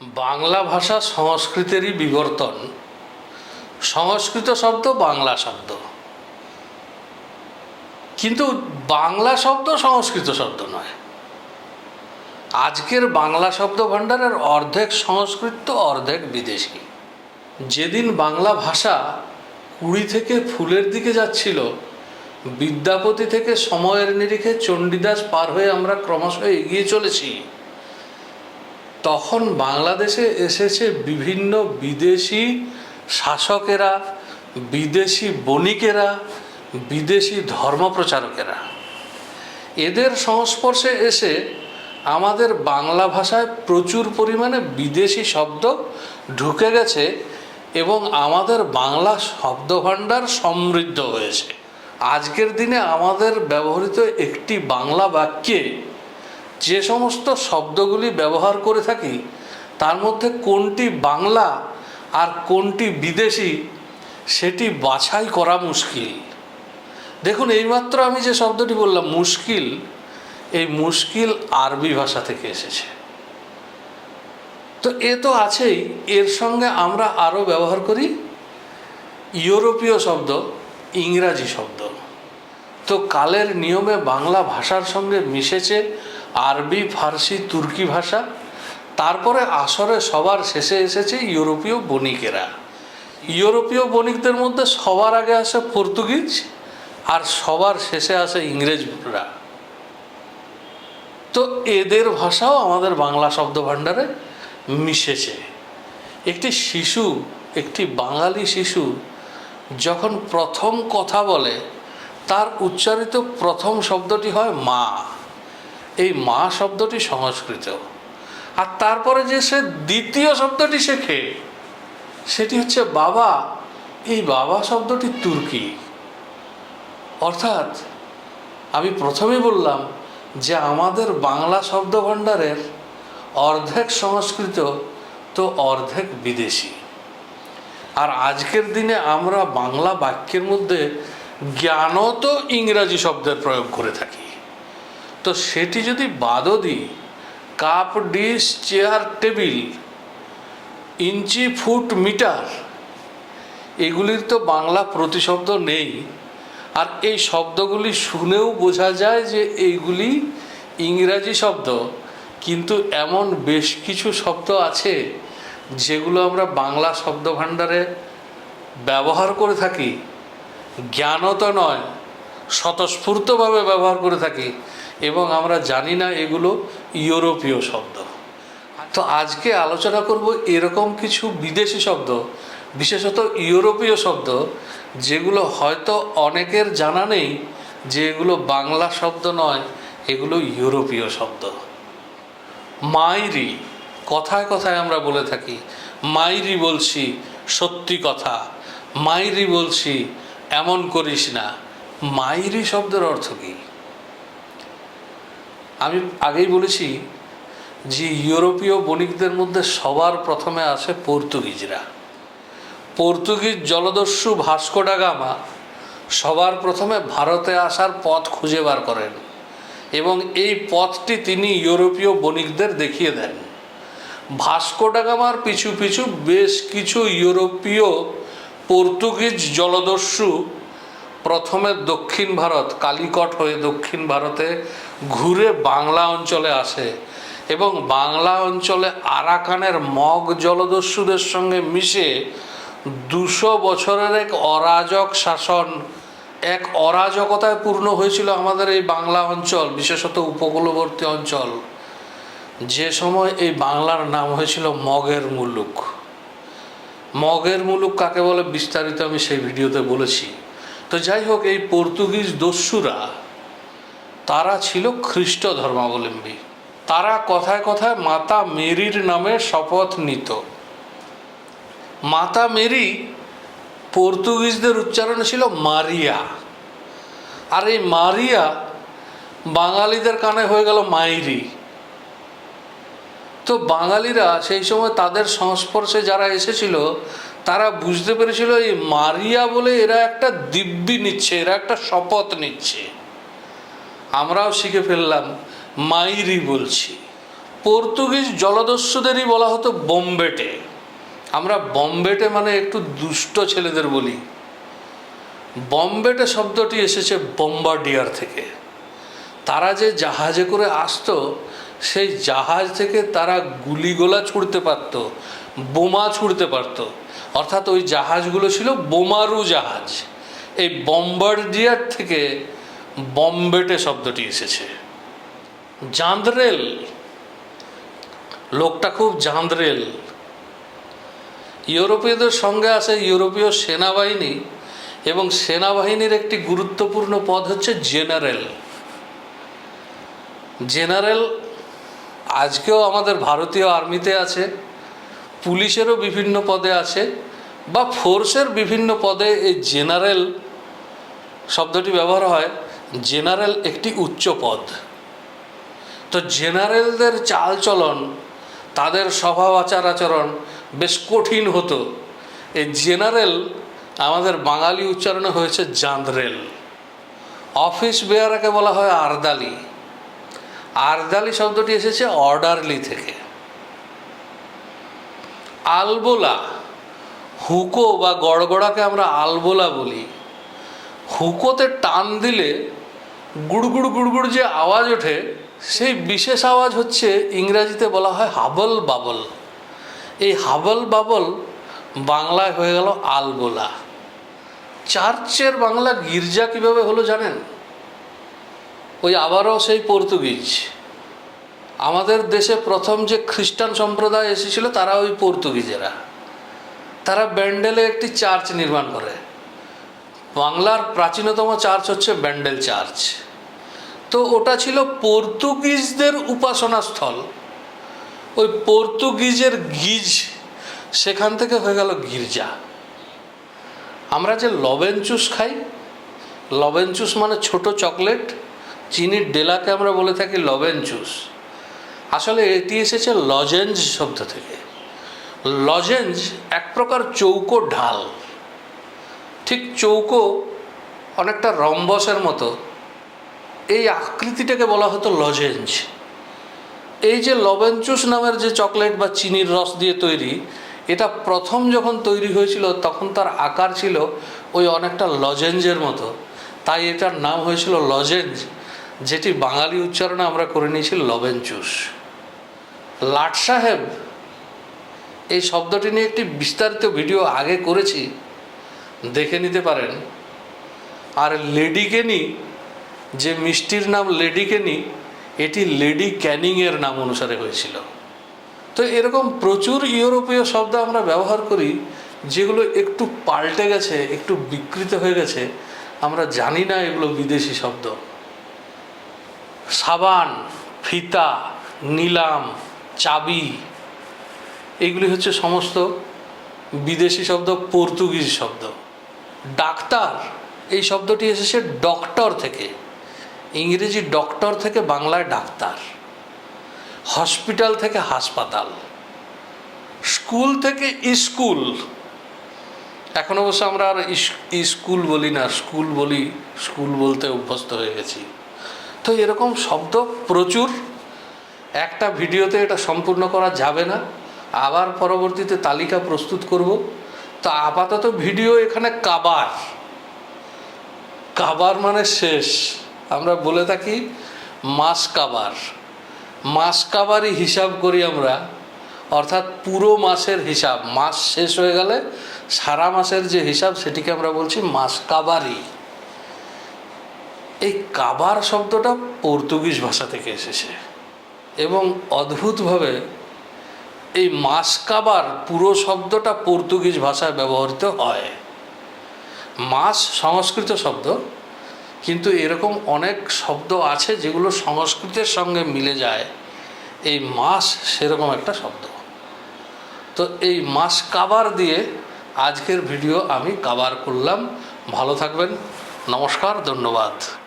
বাংলা ভাষা সংস্কৃতেরই বিবর্তন। সংস্কৃত শব্দ বাংলা শব্দ। কিন্তু বাংলা শব্দ সংস্কৃত শব্দ নয়। আজকের বাংলা শব্দ ভাণ্ডারের অর্ধেক সংস্কৃত অর্ধেক বিদেশি। যেদিন বাংলা ভাষা কুড়ি থেকে ফুলের দিকে যাচ্ছিল, বিদ্যাপতি থেকে সময়ের নিরিখে চণ্ডীদাস পার হয়ে আমরা ক্রমশ এগিয়ে চলেছি। তখন বাংলাদেশে এসেছে বিভিন্ন বিদেশি শাসকেরা, বিদেশি বণিকেরা, বিদেশি ধর্মপ্রচারকেরা। এদের সংস্পর্শে এসে আমাদের বাংলা ভাষায় প্রচুর পরিমাণে বিদেশি শব্দ ঢুকে গেছে এবং আমাদের বাংলা শব্দভাণ্ডার সমৃদ্ধ হয়েছে। আজকের দিনে আমাদের ব্যবহৃত একটি বাংলা বাক্যে যে সমস্ত শব্দগুলি ব্যবহার করে থাকি, তার মধ্যে কোনটি বাংলা আর কোনটি বিদেশি, সেটি বাছাই করা মুশকিল। দেখুন, এইমাত্র আমি যে শব্দটি বললাম, মুশকিল, এই মুশকিল আরবি ভাষা থেকে এসেছে। তো এ তো আছেই, এর সঙ্গে আমরা আরও ব্যবহার করি ইউরোপীয় শব্দ, ইংরাজি শব্দ। তো কালের নিয়মে বাংলা ভাষার সঙ্গে মিশেছে আরবি, ফার্সি, তুর্কি ভাষা। তারপরে আসরে সবার শেষে এসেছে ইউরোপীয় বণিকেরা। ইউরোপীয় বণিকদের মধ্যে সবার আগে আসে পর্তুগিজ আর সবার শেষে আসে ইংরেজরা তো এদের ভাষাও আমাদের বাংলা শব্দ ভাণ্ডারে মিশেছে। একটি শিশু, একটি বাঙালি শিশু যখন প্রথম কথা বলে, তার উচ্চারিত প্রথম শব্দটি হয় মা। এই মা শব্দটি সংস্কৃত। আর তারপরে যে সে দ্বিতীয় শব্দটি শেখে, সেটি হচ্ছে বাবা। এই বাবা শব্দটি তুর্কি। অর্থাৎ আমি প্রথমেই বললাম যে আমাদের বাংলা শব্দ ভাণ্ডারের অর্ধেক সংস্কৃত তো অর্ধেক বিদেশি। আর আজকের দিনে আমরা বাংলা বাক্যের মধ্যে জ্ঞানত ইংরাজি শব্দের প্রয়োগ করে থাকি। তো সেটি যদি বাদও দিই, cup, dish, chair, table, inch, foot, metre, এগুলির তো বাংলা প্রতিশব্দ নেই। আর এই শব্দগুলি শুনেও বোঝা যায় যে এইগুলি ইংরাজি শব্দ, কিন্তু এমন বেশ কিছু শব্দ আছে যেগুলো আমরা বাংলা শব্দ ভাণ্ডারে ব্যবহার করে থাকি। জ্ঞানত নয়, স্বতঃস্ফূর্তভাবে ব্যবহার করে থাকি। এবং আমরা জানি না এগুলো ইউরোপীয় শব্দ। তো আজকে আলোচনা করব এরকম কিছু বিদেশি শব্দ, বিশেষত ইউরোপীয় শব্দ, যেগুলো হয়তো অনেকের জানা নেই যে এগুলো বাংলা শব্দ নয়, এগুলো ইউরোপীয় শব্দ। মাইরি, কথায় কথায় আমরা বলে থাকি, মাইরি বলছি, সত্যি কথা, মাইরি বলছি, এমন করিস না। মাইরি শব্দের অর্থ কী? আমি আগেই বলেছি যে ইউরোপীয় বণিকদের মধ্যে সবার প্রথমে আসে পর্তুগিজরা। পর্তুগিজ জলদস্যু ভাস্কো ডা গামা সবার প্রথমে ভারতে আসার পথ খুঁজে বার করেন এবং এই পথটি তিনি ইউরোপীয় বণিকদের দেখিয়ে দেন। ভাস্কো ডা গামার পিছু পিছু বেশ কিছু ইউরোপীয় পর্তুগিজ জলদস্যু প্রথমে দক্ষিণ ভারত, কালিকট হয়ে দক্ষিণ ভারতে ঘুরে বাংলা অঞ্চলে আসে এবং বাংলা অঞ্চলে আরাকানের মগ জলদস্যুদের সঙ্গে মিশে দুশো বছরের এক অরাজক শাসন, এক অরাজকতায় পূর্ণ হয়েছিল আমাদের এই বাংলা অঞ্চল, বিশেষত উপকূলবর্তী অঞ্চল। যে সময় এই বাংলার নাম হয়েছিল মগের মুলুক। মগের মুলুক কাকে বলে বিস্তারিত আমি সেই ভিডিওতে বলেছি। তো যাই হোক, এই পর্তুগিজ দস্যুরা, তারা ছিল খ্রিস্ট ধর্মাবলম্বী। তারা কথায় কথায় মাতা মেরির নামে শপথ নিত। মাতা মেরি পর্তুগিজদের উচ্চারণ ছিল মারিয়া। আর এই মারিয়া বাঙালিদের কানে হয়ে গেল মাইরি। তো বাঙালিরা সেই সময় তাদের সংস্পর্শে যারা এসেছিল তারা বুঝতে পেরেছিল এই মারিয়া বলে এরা একটা দিব্যি নিচ্ছে, এরা একটা শপথ নিচ্ছে। আমরাও শিখে ফেললাম, মাইরি বলছি। পর্তুগিজ জলদস্যুদেরই বলা হতো বোম্বেটে। আমরা বম্বেটে মানে একটু দুষ্ট ছেলেদের বলি। বম্বেটে শব্দটি এসেছে বোম্বার্ডিয়ার থেকে। তারা যে জাহাজে করে আসতো, সেই জাহাজ থেকে তারা গুলিগোলা ছুড়তে পারত, বোমা ছুড়তে পারত। অর্থাৎ ওই জাহাজগুলো ছিল বোমারু জাহাজ। এই বম্বার্ডিয়ার থেকে বম্বেটে শব্দটি এসেছে। জাঁদরেল লোকটা খুব জাঁদরেল ইউরোপীয়দের সঙ্গে আসে ইউরোপীয় সেনাবাহিনী এবং সেনাবাহিনীর একটি গুরুত্বপূর্ণ পদ হচ্ছে জেনারেল। জেনারেল আজকেও আমাদের ভারতীয় আর্মিতে আছে। পুলিশেরও বিভিন্ন পদে আছে বা ফোর্সের বিভিন্ন পদে এই জেনারেল শব্দটি ব্যবহার হয়, জেনারেল একটি উচ্চ পদ। তো জেনারেলদের চালচলন, তাদের স্বভাব আচার আচরণ বেশ কঠিন হতো। এই জেনারেল আমাদের বাঙালি উচ্চারণে হয়েছে জাঁদরেল অফিস বেয়ারাকে বলা হয় আরদালি। আরদালি শব্দটি এসেছে অর্ডারলি থেকে। আলবোলা। হুকো বা গড়গড়াকে আমরা আলবোলা বলি। হুকোতে টান দিলে গুড়গুড় গুড়গুড় যে আওয়াজ ওঠে, সেই বিশেষ আওয়াজ হচ্ছে ইংরাজিতে বলা হয় হাবল বাবল। এই হাবল বাবল বাংলায় হয়ে গেল আলবোলা। চার্চের বাংলা গির্জা কীভাবে হলো জানেন? ওই আবারও সেই পর্তুগিজ। আমাদের দেশে প্রথম যে খ্রিস্টান সম্প্রদায় এসেছিল তারা ওই পর্তুগিজেরা। তারা ব্যান্ডেলে একটি চার্চ নির্মাণ করে। বাংলার প্রাচীনতম চার্চ হচ্ছে ব্যান্ডেল চার্চ। তো ওটা ছিল পর্তুগিজদের উপাসনা স্থল ওই পর্তুগিজের গিজ সেখান থেকে হয়ে গেল গির্জা। আমরা যে লবেন চুস খাই লবেন চুস মানে ছোট চকলেট চিনির ডেলাকে আমরা বলে থাকি লবেন চুস আসলে এটি এসেছে লজেঞ্জ শব্দ থেকে। লজেঞ্জ এক প্রকার চৌকো ঢাল। ঠিক চৌকো অনেকটা রম্বসের মতো। এই আকৃতিটাকে বলা হতো লজেঞ্জ এই যে লবেঞ্চুস নামের যে চকলেট বা চিনির রস দিয়ে তৈরি, এটা প্রথম যখন তৈরি হয়েছিল, তখন তার আকার ছিল ওই অনেকটা লজেঞ্জের মতো। তাই এটার নাম হয়েছিল লজেঞ্জ যেটি বাঙালি উচ্চারণে আমরা করে নিয়েছি লবেঞ্চুস। লাট সাহেব, এই শব্দটি নিয়ে একটি বিস্তারিত ভিডিও আগে করেছি, দেখে নিতে পারেন। আর লেডি লেডিকেনি যে মিষ্টির নাম লেডিকেনি এটি লেডি ক্যানিংয়ের নাম অনুসারে হয়েছিল। তো এরকম প্রচুর ইউরোপীয় শব্দ আমরা ব্যবহার করি, যেগুলো একটু পাল্টে গেছে, একটু বিকৃত হয়ে গেছে, আমরা জানি না এগুলো বিদেশি শব্দ। সাবান, ফিতা, নিলাম চাবি। এগুলি হচ্ছে সমস্ত বিদেশি শব্দ, পর্তুগিজ শব্দ। ডাক্তার, এই শব্দটি এসেছে ডক্টর থেকে। ইংরেজি ডক্টর থেকে, বাংলায় ডাক্তার। হসপিটাল থেকে হাসপাতাল। স্কুল থেকে স্কুল। এখন অবশ্য আমরা আর স্কুল বলি না, স্কুল বলি, স্কুল বলতে অভ্যস্ত হয়ে গেছি। তো এরকম শব্দ প্রচুর। একটা ভিডিওতে এটা সম্পূর্ণ করা যাবে না, আবার পরবর্তীতে তালিকা প্রস্তুত করব। তো আপাতত ভিডিও এখানে কাবার। কাবার মানে শেষ। আমরা বলে থাকি মাস কাবার। মাস কাবারই হিসাব করি আমরা, অর্থাৎ পুরো মাসের হিসাব। মাস শেষ হয়ে গেলে সারা মাসের যে হিসাব সেটিকে আমরা বলছি মাস কাবারি এই কাবার শব্দটা পর্তুগিজ ভাষা থেকে এসেছে। এবং অদ্ভুতভাবে এই মাস কাবার পুরো শব্দটা পর্তুগিজ ভাষায় ব্যবহৃত হয়। মাস সংস্কৃত শব্দ, কিন্তু এরকম অনেক শব্দ আছে যেগুলো সংস্কৃতের সঙ্গে মিলে যায়। এই মাস সেরকম একটা শব্দ। তো এই মাস কাবার দিয়ে আজকের ভিডিও আমি কাবার করলাম। ভালো থাকবেন। নমস্কার, ধন্যবাদ।